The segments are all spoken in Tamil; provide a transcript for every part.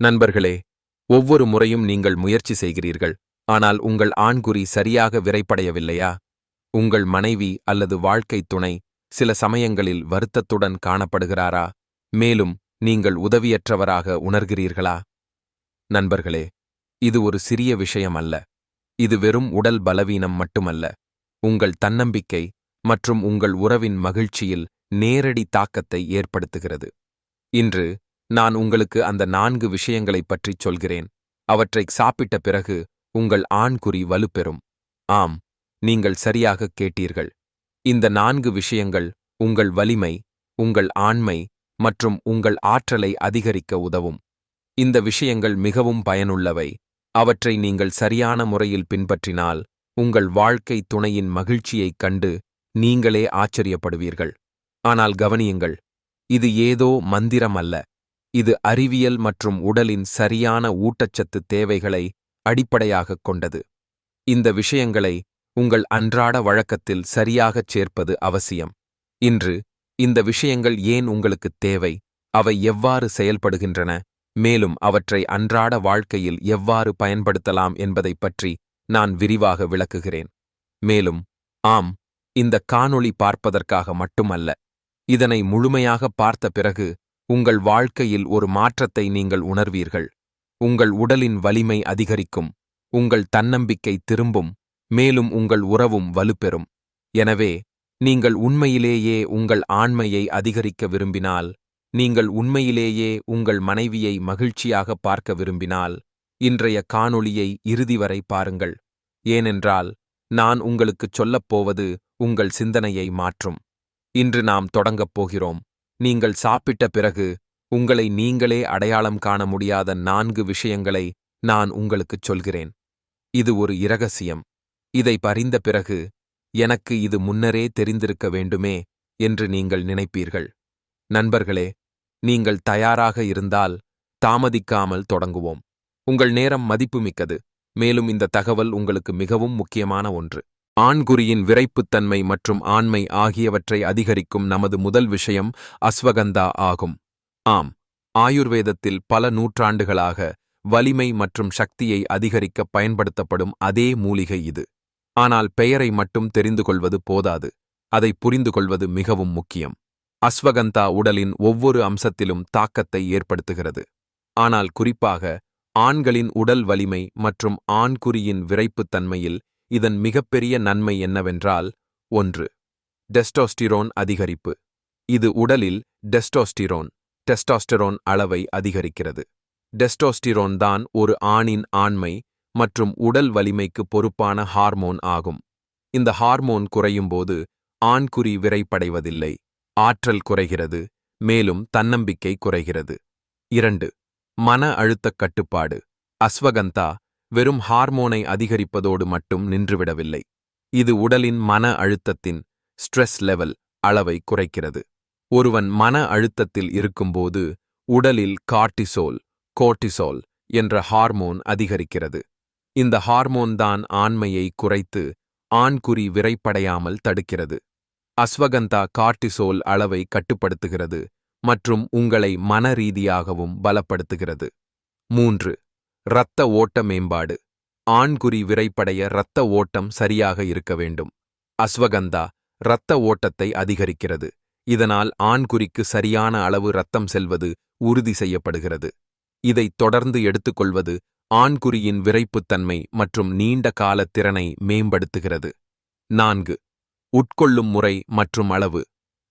நண்பர்களே ஒவ்வொரு முறையும் நீங்கள் முயற்சி செய்கிறீர்கள் ஆனால் உங்கள் ஆண்குறி சரியாக விரைப்படையவில்லையா? உங்கள் மனைவி அல்லது வாழ்க்கைத் துணை சில சமயங்களில் வருத்தத்துடன் காணப்படுகிறாரா? மேலும் நீங்கள் உதவியற்றவராக உணர்கிறீர்களா? நண்பர்களே இது ஒரு சிறிய விஷயம் அல்ல இது வெறும் உடல் பலவீனம் மட்டுமல்ல. உங்கள் தன்னம்பிக்கை மற்றும் உங்கள் உறவின் மகிழ்ச்சியில் நேரடி தாக்கத்தை ஏற்படுத்துகிறது. இன்று நான் உங்களுக்கு அந்த நான்கு விஷயங்களைப் பற்றிச் சொல்கிறேன். அவற்றைச் சாப்பிட்ட பிறகு உங்கள் ஆண்குறி வலுப்பெறும். ஆம் நீங்கள் சரியாகக் கேட்டீர்கள். இந்த நான்கு விஷயங்கள் உங்கள் வலிமை உங்கள் ஆண்மை மற்றும் உங்கள் ஆற்றலை அதிகரிக்க உதவும். இந்த விஷயங்கள் மிகவும் பயனுள்ளவை. அவற்றை நீங்கள் சரியான முறையில் பின்பற்றினால் உங்கள் வாழ்க்கை துணையின் மகிழ்ச்சியைக் கண்டு நீங்களே ஆச்சரியப்படுவீர்கள். ஆனால் கவனியுங்கள் இது ஏதோ மந்திரம் அல்ல இது அறிவியல் மற்றும் உடலின் சரியான ஊட்டச்சத்து தேவைகளை அடிப்படையாகக் கொண்டது. இந்த விஷயங்களை உங்கள் அன்றாட வழக்கத்தில் சரியாகச் சேர்ப்பது அவசியம். இன்று இந்த விஷயங்கள் ஏன் உங்களுக்குத் தேவை? அவை எவ்வாறு செயல்படுகின்றன? மேலும் அவற்றை அன்றாட வாழ்க்கையில் எவ்வாறு பயன்படுத்தலாம் என்பதைப் பற்றி நான் விரிவாக விளக்குகிறேன். மேலும் ஆம் இந்த காணொளி பார்ப்பதற்காக மட்டுமல்ல இதனை முழுமையாக பார்த்த பிறகு உங்கள் வாழ்க்கையில் ஒரு மாற்றத்தை நீங்கள் உணர்வீர்கள். உங்கள் உடலின் வலிமை அதிகரிக்கும். உங்கள் தன்னம்பிக்கை திரும்பும். மேலும் உங்கள் உறவும் வலுப்பெறும். எனவே நீங்கள் உண்மையிலேயே உங்கள் ஆண்மையை அதிகரிக்க விரும்பினால் நீங்கள் உண்மையிலேயே உங்கள் மனைவியை மகிழ்ச்சியாக பார்க்க விரும்பினால் இன்றைய காணொளியை இறுதி வரை பாருங்கள். ஏனென்றால் நான் உங்களுக்குச் சொல்லப் போவது உங்கள் சிந்தனையை மாற்றும். இன்று நாம் தொடங்கப் போகிறோம். நீங்கள் சாப்பிட்ட பிறகு உங்களை நீங்களே அடையாளம் காண முடியாத நான்கு விஷயங்களை நான் உங்களுக்குச் சொல்கிறேன். இது ஒரு இரகசியம். இதை பறிந்த பிறகு எனக்கு இது முன்னரே தெரிந்திருக்க வேண்டுமே என்று நீங்கள் நினைப்பீர்கள். நண்பர்களே நீங்கள் தயாராக இருந்தால் தாமதிக்காமல் தொடங்குவோம். உங்கள் நேரம் மதிப்புமிக்கது. மேலும் இந்த தகவல் உங்களுக்கு மிகவும் முக்கியமான ஒன்று. ஆண்குறியின் விரைப்புத்தன்மை மற்றும் ஆண்மை ஆகியவற்றை அதிகரிக்கும் நமது முதல் விஷயம் அஸ்வகந்தா ஆகும். ஆம் ஆயுர்வேதத்தில் பல நூற்றாண்டுகளாக வலிமை மற்றும் சக்தியை அதிகரிக்க பயன்படுத்தப்படும் அதே மூலிகை இது. ஆனால் பெயரை மட்டும் தெரிந்து கொள்வது போதாது அதை புரிந்து கொள்வது மிகவும் முக்கியம். அஸ்வகந்தா உடலின் ஒவ்வொரு அம்சத்திலும் தாக்கத்தை ஏற்படுத்துகிறது. ஆனால் குறிப்பாக ஆண்களின் உடல் வலிமை மற்றும் ஆண்குறியின் விரைப்புத்தன்மையில் இதன் மிகப்பெரிய நன்மை என்னவென்றால் ஒன்று டெஸ்டோஸ்டிரோன் அதிகரிப்பு. இது உடலில் டெஸ்டோஸ்டிரோன் டெஸ்டாஸ்டரோன் அளவை அதிகரிக்கிறது. டெஸ்டோஸ்டிரோன் தான் ஒரு ஆணின் ஆண்மை மற்றும் உடல் வலிமைக்கு பொறுப்பான ஹார்மோன் ஆகும். இந்த ஹார்மோன் குறையும்போது ஆண்குறி விரைப்படைவதில்லை. ஆற்றல் குறைகிறது மேலும் தன்னம்பிக்கை குறைகிறது. இரண்டு மன அழுத்தக் கட்டுப்பாடு. அஸ்வகந்தா வெறும் ஹார்மோனை அதிகரிப்பதோடு மட்டும் நின்றுவிடவில்லை. இது உடலின் மன அழுத்தத்தின் ஸ்ட்ரெஸ் லெவல் அளவை குறைக்கிறது. ஒருவன் மன அழுத்தத்தில் இருக்கும்போது உடலில் கார்டிசோல் கோர்டிசோல் என்ற ஹார்மோன் அதிகரிக்கிறது. இந்த ஹார்மோன் தான் ஆண்மையை குறைத்து ஆண்குறி விரைப்படையாமல் தடுக்கிறது. அஸ்வகந்தா கார்டிசோல் அளவை கட்டுப்படுத்துகிறது மற்றும் உங்களை மன ரீதியாகவும் பலப்படுத்துகிறது. மூன்று இரத்த ஓட்ட மேம்பாடு. ஆண்குறி விரைப்படைய இரத்த ஓட்டம் சரியாக இருக்க வேண்டும். அஸ்வகந்தா இரத்த ஓட்டத்தை அதிகரிக்கிறது. இதனால் ஆண்குறிக்கு சரியான அளவு இரத்தம் செல்வது உறுதி செய்யப்படுகிறது. இதைத் தொடர்ந்து எடுத்துக்கொள்வது ஆண்குறியின் விரைப்புத்தன்மை மற்றும் நீண்ட கால திறனை மேம்படுத்துகிறது. நான்கு உட்கொள்ளும் முறை மற்றும் அளவு.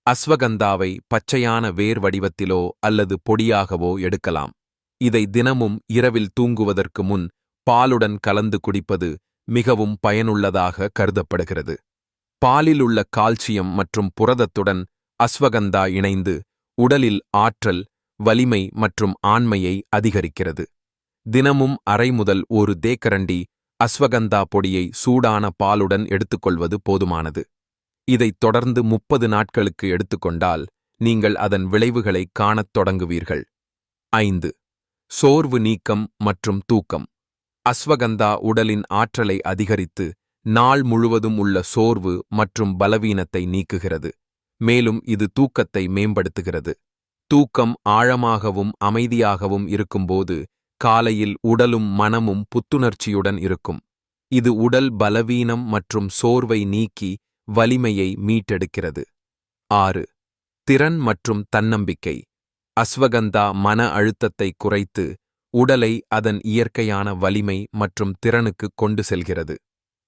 அஸ்வகந்தாவை பச்சையான வேர் வடிவத்திலோ அல்லது பொடியாகவோ எடுக்கலாம். இதை தினமும் இரவில் தூங்குவதற்கு முன் பாலுடன் கலந்து குடிப்பது மிகவும் பயனுள்ளதாக கருதப்படுகிறது. பாலில் உள்ள கால்சியம் மற்றும் புரதத்துடன் அஸ்வகந்தா இணைந்து உடலில் ஆற்றல் வலிமை மற்றும் ஆண்மையை அதிகரிக்கிறது. தினமும் அரை முதல் ஒரு தேக்கரண்டி அஸ்வகந்தா பொடியை சூடான பாலுடன் எடுத்துக்கொள்வது போதுமானது. இதைத் தொடர்ந்து முப்பது நாட்களுக்கு எடுத்துக்கொண்டால் நீங்கள் அதன் விளைவுகளைக் காணத் தொடங்குவீர்கள். ஐந்து சோர்வு நீக்கம் மற்றும் தூக்கம். அஸ்வகந்தா உடலின் ஆற்றலை அதிகரித்து நாள் முழுவதும் உள்ள சோர்வு மற்றும் பலவீனத்தை நீக்குகிறது. மேலும் இது தூக்கத்தை மேம்படுத்துகிறது. தூக்கம் ஆழமாகவும் அமைதியாகவும் இருக்கும்போது காலையில் உடலும் மனமும் புத்துணர்ச்சியுடன் இருக்கும். இது உடல் பலவீனம் மற்றும் சோர்வை நீக்கி வலிமையை மீட்டெடுக்கிறது. ஆறு. திறன் மற்றும் தன்னம்பிக்கை. அஸ்வகந்தா மன அழுத்தத்தை குறைத்து உடலை அதன் இயற்கையான வலிமை மற்றும் திறனுக்கு கொண்டு செல்கிறது.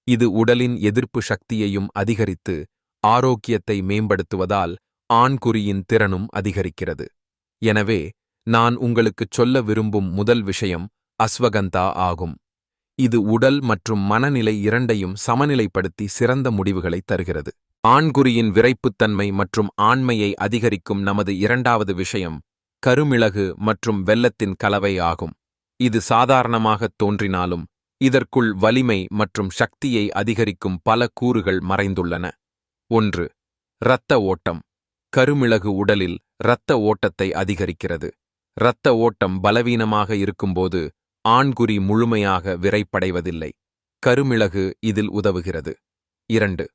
இது உடலின் எதிர்ப்பு சக்தியையும் அதிகரித்து ஆரோக்கியத்தை மேம்படுத்துவதால் ஆண்குறியின் திறனும் அதிகரிக்கிறது. எனவே நான் உங்களுக்குச் சொல்ல விரும்பும் முதல் விஷயம் அஸ்வகந்தா ஆகும். இது உடல் மற்றும் மனநிலை இரண்டையும் சமநிலைப்படுத்தி சிறந்த முடிவுகளை தருகிறது. ஆண்குறியின் விரைப்புத்தன்மை மற்றும் ஆண்மையை அதிகரிக்கும் நமது இரண்டாவது விஷயம் கருமிளகு மற்றும் வெல்லத்தின் கலவை ஆகும். இது சாதாரணமாகத் தோன்றினாலும் இதற்குள் வலிமை மற்றும் சக்தியை அதிகரிக்கும் பல கூறுகள் மறைந்துள்ளன. ஒன்று இரத்த ஓட்டம். கருமிளகு உடலில் இரத்த ஓட்டத்தை அதிகரிக்கிறது. இரத்த ஓட்டம் பலவீனமாக இருக்கும்போது ஆண்குறி முழுமையாக விரைப்படைவதில்லை. கருமிளகு இதில் உதவுகிறது. இரண்டு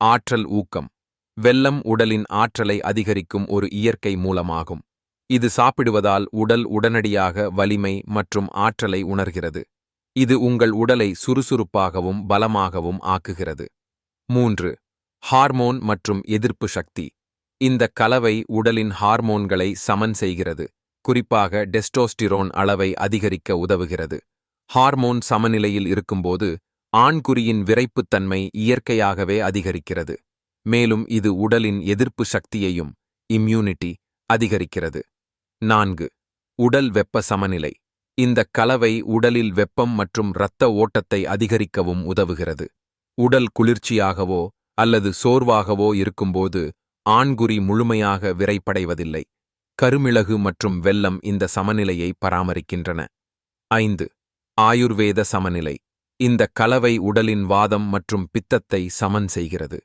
ஆற்றல் ஊக்கம். வெள்ளம் உடலின் ஆற்றலை அதிகரிக்கும் ஒரு இயற்கை மூலமாகும். இது சாப்பிடுவதால் உடல் உடனடியாக வலிமை மற்றும் ஆற்றலை உணர்கிறது. இது உங்கள் உடலை சுறுசுறுப்பாகவும் பலமாகவும் ஆக்குகிறது. மூன்று ஹார்மோன் மற்றும் எதிர்ப்பு சக்தி. இந்த கலவை உடலின் ஹார்மோன்களை சமன் செய்கிறது. குறிப்பாக டெஸ்டோஸ்டிரோன் அளவை அதிகரிக்க உதவுகிறது. ஹார்மோன் சமநிலையில் இருக்கும்போது ஆண்குறியின் விரைப்புத்தன்மை இயற்கையாகவே அதிகரிக்கிறது. மேலும் இது உடலின் எதிர்ப்பு சக்தியையும் இம்யூனிட்டி அதிகரிக்கிறது. நான்கு. உடல் வெப்ப சமநிலை. இந்த கலவை உடலில் வெப்பம் மற்றும் இரத்த ஓட்டத்தை அதிகரிக்கவும் உதவுகிறது. உடல் குளிர்ச்சியாகவோ அல்லது சோர்வாகவோ இருக்கும்போது ஆண்குறி முழுமையாக விரைப்படைவதில்லை. கருமிளகு மற்றும் வெல்லம் இந்த சமநிலையை பராமரிக்கின்றன. ஐந்து. ஆயுர்வேத சமநிலை. இந்த கலவை உடலின் வாதம் மற்றும் பித்தத்தை சமன் செய்கிறது.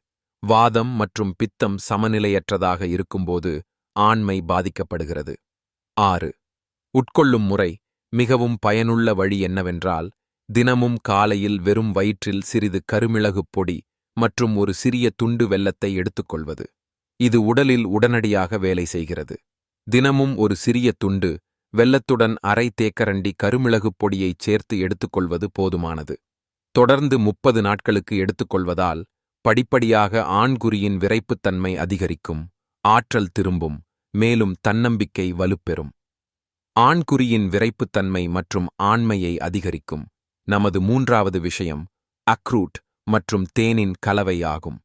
வாதம் மற்றும் பித்தம் சமநிலையற்றதாக இருக்கும்போது ஆண்மை பாதிக்கப்படுகிறது. ஆறு. உட்கொள்ளும் முறை மிகவும் பயனுள்ள வழி என்னவென்றால் தினமும் காலையில் வெறும் வயிற்றில் சிறிது கருமிளகுப் பொடி மற்றும் ஒரு சிறிய துண்டு வெல்லத்தை எடுத்துக்கொள்வது. இது உடலில் உடனடியாக வேலை செய்கிறது. தினமும் ஒரு சிறிய துண்டு வெல்லத்துடன் அரை தேக்கரண்டி கருமிளகுப் பொடியைச் சேர்த்து எடுத்துக்கொள்வது போதுமானது. தொடர்ந்து முப்பது நாட்களுக்கு எடுத்துக்கொள்வதால் படிப்படியாக ஆண்குறியின் விரைப்புத்தன்மை அதிகரிக்கும் ஆற்றல் திரும்பும் மேலும் தன்னம்பிக்கை வலுப்பெறும். ஆண்குறியின் விரைப்புத்தன்மை மற்றும் ஆண்மையை அதிகரிக்கும். நமது மூன்றாவது விஷயம் அக்ரூட் மற்றும் தேனின் கலவை ஆகும்.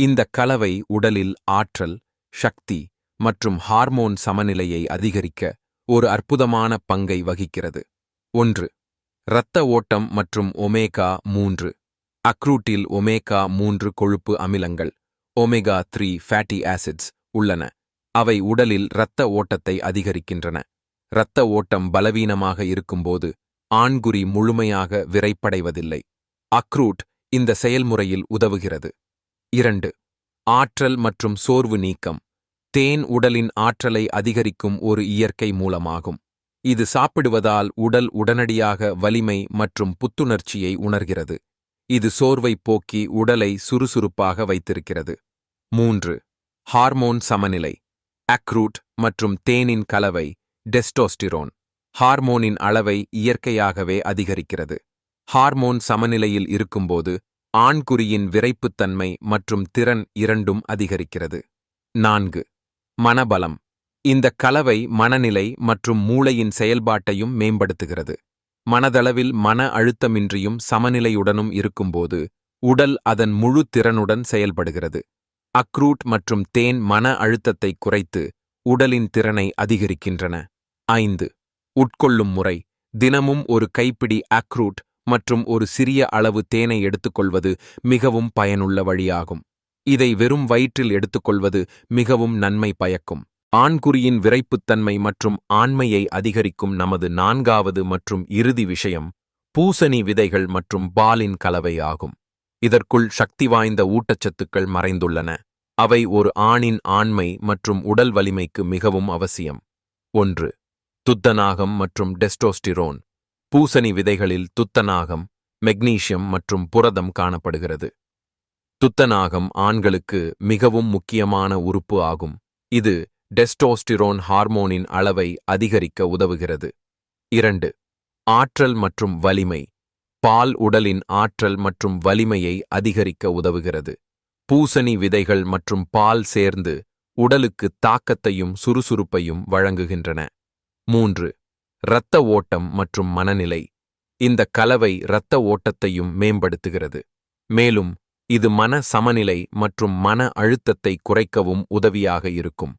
இந்த கலவை உடலில் ஆற்றல் சக்தி மற்றும் ஹார்மோன் சமநிலையை அதிகரிக்க ஒரு அற்புதமான பங்கை வகிக்கிறது. ஒன்று இரத்த ஓட்டம் மற்றும் ஒமேகா மூன்று. அக்ரூட்டில் ஒமேகா மூன்று கொழுப்பு அமிலங்கள் ஒமேகா த்ரீ ஃபேட்டி ஆசிட்ஸ் உள்ளன. அவை உடலில் இரத்த ஓட்டத்தை அதிகரிக்கின்றன. இரத்த ஓட்டம் பலவீனமாக இருக்கும்போது ஆண்குறி முழுமையாக விரைப்படைவதில்லை. அக்ரூட் இந்த செயல்முறையில் உதவுகிறது. இரண்டு ஆற்றல் மற்றும் சோர்வு நீக்கம். தேன் உடலின் ஆற்றலை அதிகரிக்கும் ஒரு இயற்கை மூலமாகும். இது சாப்பிடுவதால் உடல் உடனடியாக வலிமை மற்றும் புத்துணர்ச்சியை உணர்கிறது. இது சோர்வை போக்கி உடலை சுறுசுறுப்பாக வைத்திருக்கிறது. மூன்று ஹார்மோன் சமநிலை. அக்ரூட் மற்றும் தேனின் கலவை டெஸ்டோஸ்டிரோன் ஹார்மோனின் அளவை இயற்கையாகவே அதிகரிக்கிறது. ஹார்மோன் சமநிலையில் இருக்கும்போது ஆண்குறியின் விரைப்புத்தன்மை மற்றும் திறன் இரண்டும் அதிகரிக்கிறது. நான்கு மனபலம். இந்த கலவை மனநிலை மற்றும் மூளையின் செயல்பாட்டையும் மேம்படுத்துகிறது. மனதளவில் மன அழுத்தமின்றியும் சமநிலையுடனும் இருக்கும்போது உடல் அதன் முழு திறனுடன் செயல்படுகிறது. அக்ரூட் மற்றும் தேன் மன அழுத்தத்தை குறைத்து உடலின் திறனை அதிகரிக்கின்றன. ஐந்து. உட்கொள்ளும் முறை. தினமும் ஒரு கைப்பிடி அக்ரூட் மற்றும் ஒரு சிறிய அளவு தேனை எடுத்துக்கொள்வது மிகவும் பயனுள்ள வழியாகும். இதை வெறும் வயிற்றில் எடுத்துக்கொள்வது மிகவும் நன்மை பயக்கும். ஆண்குறியின் விரைப்புத்தன்மை மற்றும் ஆண்மையை அதிகரிக்கும் நமது நான்காவது மற்றும் இறுதி விஷயம் பூசணி விதைகள் மற்றும் பாலின் கலவை ஆகும் இதற்குள் சக்தி வாய்ந்த ஊட்டச்சத்துக்கள் மறைந்துள்ளன. அவை ஒரு ஆணின் ஆண்மை மற்றும் உடல் வலிமைக்கு மிகவும் அவசியம். ஒன்று துத்தநாகம் மற்றும் டெஸ்டோஸ்டிரோன். பூசணி விதைகளில் துத்தநாகம் மெக்னீசியம் மற்றும் புரதம் காணப்படுகிறது. துத்தநாகம் ஆண்களுக்கு மிகவும் முக்கியமான உறுப்பு ஆகும். இது டெஸ்டோஸ்டிரோன் ஹார்மோனின் அளவை அதிகரிக்க உதவுகிறது. இரண்டு ஆற்றல் மற்றும் வலிமை. பால் உடலின் ஆற்றல் மற்றும் வலிமையை அதிகரிக்க உதவுகிறது. பூசணி விதைகள் மற்றும் பால் சேர்ந்து உடலுக்கு தாக்கத்தையும் சுறுசுறுப்பையும் வழங்குகின்றன. மூன்று இரத்த ஓட்டம் மற்றும் மனநிலை. இந்த கலவை இரத்த ஓட்டத்தையும் மேம்படுத்துகிறது. மேலும் இது மன சமநிலை மற்றும் மன அழுத்தத்தை குறைக்கவும் உதவியாக இருக்கும்.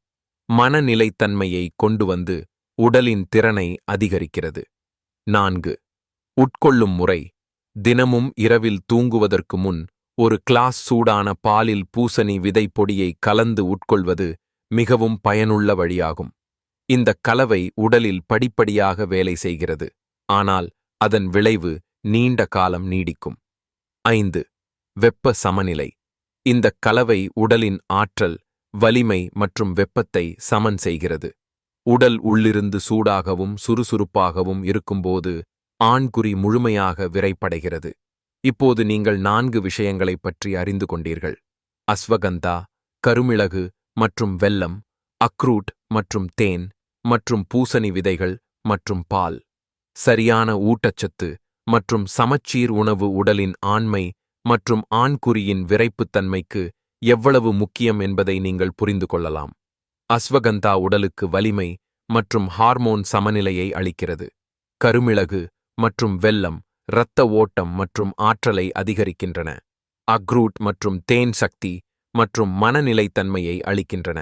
மனநிலைத்தன்மையை கொண்டு வந்து உடலின் திறனை அதிகரிக்கிறது. நான்கு உட்கொள்ளும் முறை தினமும் இரவில் தூங்குவதற்கு முன் ஒரு கிளாஸ் சூடான பாலில் பூசணி விதை பொடியை கலந்து உட்கொள்வது மிகவும் பயனுள்ள வழியாகும். இந்த கலவை உடலில் படிப்படியாக வேலை செய்கிறது ஆனால் அதன் விளைவு நீண்ட காலம் நீடிக்கும். ஐந்து வெப்ப சமநிலை. இந்த கலவை உடலின் ஆற்றல் வலிமை மற்றும் வெப்பத்தை சமன் செய்கிறது. உடல் உள்ளிருந்து சூடாகவும் சுறுசுறுப்பாகவும் இருக்கும்போது ஆண்குறி முழுமையாக விரைப்படைகிறது. இப்போது நீங்கள் நான்கு விஷயங்களைப் பற்றி அறிந்து கொண்டீர்கள். அஸ்வகந்தா கருமிளகு மற்றும் வெல்லம் அக்ரூட் மற்றும் தேன் மற்றும் பூசணி விதைகள் மற்றும் பால் சரியான ஊட்டச்சத்து மற்றும் சமச்சீர் உணவு உடலின் ஆண்மை மற்றும் ஆண்குறியின் விரைப்புத்தன்மைக்கு எவ்வளவு முக்கியம் என்பதை நீங்கள் புரிந்து கொள்ளலாம். அஸ்வகந்தா உடலுக்கு வலிமை மற்றும் ஹார்மோன் சமநிலையை அளிக்கிறது. கருமிளகு மற்றும் வெள்ளம் இரத்த ஓட்டம் மற்றும் ஆற்றலை அதிகரிக்கின்றன. அக்ரூட் மற்றும் தேன் சக்தி மற்றும் மனநிலைத்தன்மையை அளிக்கின்றன.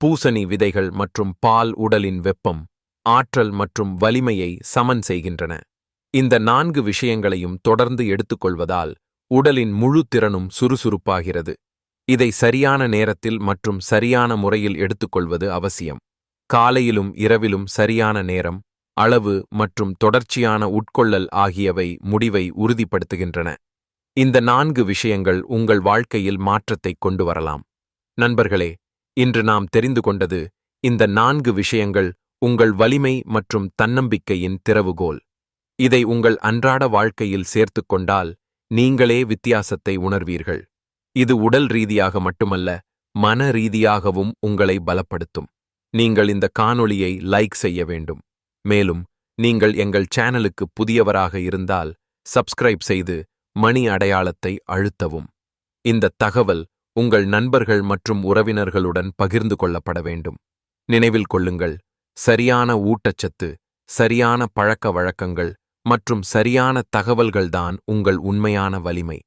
பூசணி விதைகள் மற்றும் பால் உடலின் வெப்பம் ஆற்றல் மற்றும் வலிமையை சமன் செய்கின்றன. இந்த நான்கு விஷயங்களையும் தொடர்ந்து எடுத்துக்கொள்வதால் உடலின் முழு திறனும் சுறுசுறுப்பாகிறது. இதை சரியான நேரத்தில் மற்றும் சரியான முறையில் எடுத்துக்கொள்வது அவசியம். காலையிலும் இரவிலும் சரியான நேரம் அளவு மற்றும் தொடர்ச்சியான உட்கொள்ளல் ஆகியவை முடிவை உறுதிப்படுத்துகின்றன. இந்த நான்கு விஷயங்கள் உங்கள் வாழ்க்கையில் மாற்றத்தைக் கொண்டு வரலாம். நண்பர்களே இன்று நாம் தெரிந்து கொண்டது இந்த நான்கு விஷயங்கள் உங்கள் வலிமை மற்றும் தன்னம்பிக்கையின் திறவுகோல். இதை உங்கள் அன்றாட வாழ்க்கையில் சேர்த்துக் கொண்டால் நீங்களே வித்தியாசத்தை உணர்வீர்கள். இது உடல் ரீதியாக மட்டுமல்ல மன ரீதியாகவும் உங்களை பலப்படுத்தும். நீங்கள் இந்த காணொளியை லைக் செய்ய வேண்டும். மேலும் நீங்கள் எங்கள் சேனலுக்கு புதியவராக இருந்தால் சப்ஸ்கிரைப் செய்து மணி அடையாளத்தை அழுத்தவும். இந்த தகவல் உங்கள் நண்பர்கள் மற்றும் உறவினர்களுடன் பகிர்ந்து கொள்ளப்பட வேண்டும். நினைவில் கொள்ளுங்கள் சரியான ஊட்டச்சத்து சரியான பழக்க வழக்கங்கள் மற்றும் சரியான தகவல்கள்தான் உங்கள் உண்மையான வலிமை.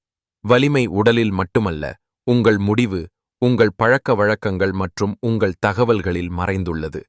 வலிமை உடலில் மட்டுமல்ல உங்கள் முடிவு உங்கள் பழக்க வழக்கங்கள் மற்றும் உங்கள் தகவல்களில் மறைந்துள்ளது.